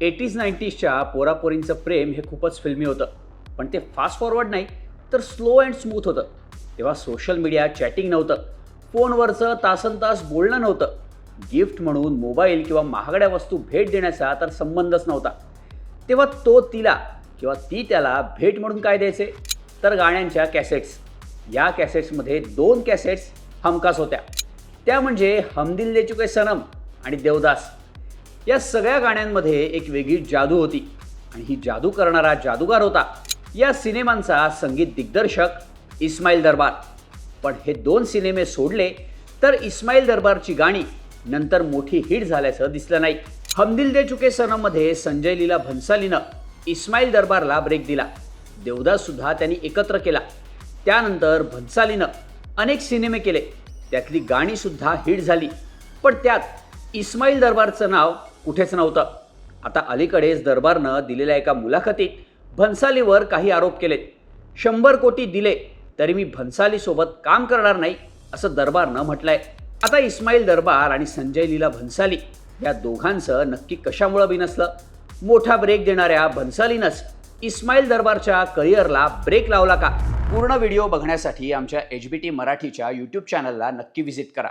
Eighties नाईन्टीजच्या पोरापोरींचं प्रेम हे खूपच फिल्मी होतं. पण ते फास्ट फॉरवर्ड नाही तर स्लो अँड स्मूथ होतं. तेव्हा सोशल मीडिया चॅटिंग नव्हतं. फोनवरचं तासन तास बोलणं नव्हतं. गिफ्ट म्हणून मोबाईल किंवा महागड्या वस्तू भेट देण्याचा तर संबंधच नव्हता. तेव्हा तो तिला किंवा ती त्याला भेट म्हणून काय द्यायचे? तर गाण्यांच्या कॅसेट्स या कॅसेट्समध्ये दोन कॅसेट्स हमखास होत्या. त्या म्हणजे हमदिल दे चुके सनम आणि देवदास. या सगळ्या गाण्यांमध्ये एक वेगळी जादू होती. आणि ही जादू करणारा जादूगार होता. या सिनेमांचा संगीत दिग्दर्शक इस्माईल दरबार. पण हे दोन सिनेमे सोडले तर इस्माईल दरबारची गाणी नंतर मोठी हिट झाल्याचं दिसलं नाही. हमदिल दे चुके सनममध्ये संजय लीला भन्सालीनं इस्माईल दरबारला ब्रेक दिला. देवदाससुद्धा त्यांनी एकत्र केला. त्यानंतर भन्सालीनं अनेक सिनेमे केले. त्यातली गाणीसुद्धा हिट झाली. पण त्यात इस्माईल दरबारचं नाव कुठेच नव्हतं. आता अलीकडेच दरबारनं दिलेल्या एका मुलाखतीत भन्सालीवर काही आरोप केलेत. शंभर कोटी दिले तरी मी भन्सालीसोबत काम करणार नाही असं दरबारनं म्हटलंय. आता इस्माईल दरबार आणि संजय लीला भन्साली या दोघांचं नक्की कशामुळं बिनसलं? मोठा ब्रेक देणाऱ्या भन्सालीनंच इस्माईल दरबारच्या करिअरला ब्रेक लावला का? पूर्ण व्हिडिओ बघण्यासाठी आमच्या एच बी टी मराठीच्या यूट्यूब चॅनलला नक्की व्हिजिट करा.